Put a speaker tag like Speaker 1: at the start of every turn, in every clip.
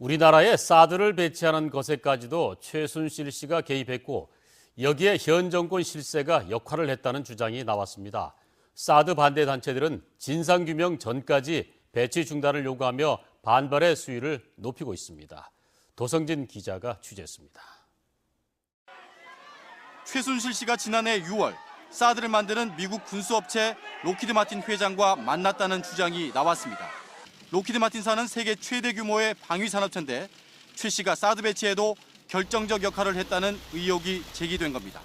Speaker 1: 우리나라에 사드를 배치하는 것에까지도 최순실 씨가 개입했고 여기에 현 정권 실세가 역할을 했다는 주장이 나왔습니다. 사드 반대 단체들은 진상 규명 전까지 배치 중단을 요구하며 반발의 수위를 높이고 있습니다. 도성진 기자가 취재했습니다.
Speaker 2: 최순실 씨가 지난해 6월 사드를 만드는 미국 군수업체 로키드 마틴 회장과 만났다는 주장이 나왔습니다. 로키드 마틴사는 세계 최대 규모의 방위 산업체인데 최 씨가 사드 배치에도 결정적 역할을 했다는 의혹이 제기된 겁니다.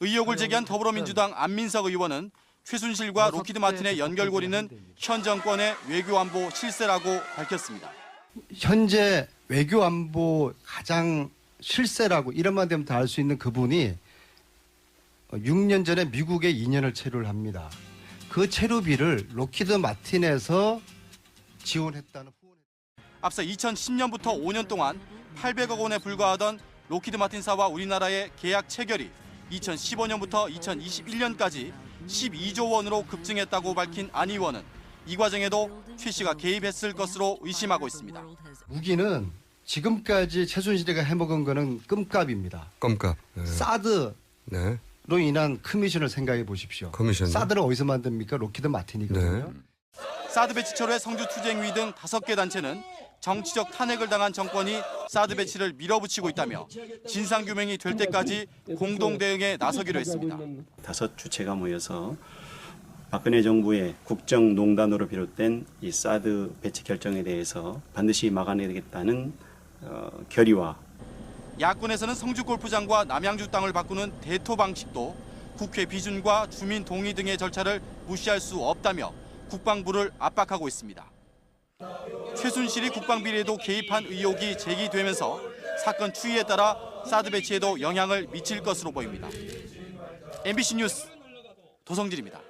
Speaker 2: 의혹을 제기한 더불어민주당 안민석 의원은 최순실과 로키드 마틴의 연결고리는 현 정권의 외교 안보 실세라고 밝혔습니다.
Speaker 3: 현재 외교 안보 가장 실세라고 이름만 되면 다 알 수 있는 그분이 6년 전에 미국에 2년을 체류를 합니다. 그 체류비를 로키드 마틴에서 지원했다는 후원.
Speaker 2: 앞서 2010년부터 5년 동안 800억 원에 불과하던 로키드 마틴사와 우리나라의 계약 체결이 2015년부터 2021년까지 12조 원으로 급증했다고 밝힌 안 의원은 이 과정에도 최 씨가 개입했을 것으로 의심하고 있습니다.
Speaker 3: 무기는 지금까지 최순실이가 해먹은 거는 끔값입니다.
Speaker 4: 껌값. 네.
Speaker 3: 사드로
Speaker 4: 네.
Speaker 3: 인한 커미션을 생각해 보십시오.
Speaker 4: 커미션.
Speaker 3: 사드를 어디서 만듭니까? 로키드 마틴이거든요.
Speaker 4: 네.
Speaker 2: 사드 배치 철회 성주 투쟁위 등 다섯 개 단체는 정치적 탄핵을 당한 정권이 사드 배치를 밀어붙이고 있다며 진상 규명이 될 때까지 공동 대응에 나서기로 했습니다.
Speaker 5: 다섯 주체가 모여서 박근혜 정부의 국정농단으로 비롯된 이 사드 배치 결정에 대해서 반드시 막아내겠다는 어, 결의와
Speaker 2: 야권에서는 성주 골프장과 남양주 땅을 바꾸는 대토 방식도 국회 비준과 주민 동의 등의 절차를 무시할 수 없다며 국방부를 압박하고 있습니다. 최순실이 국방비리에도 개입한 의혹이 제기되면서 사건 추이에 따라 사드 배치에도 영향을 미칠 것으로 보입니다. MBC 뉴스 도성진입니다.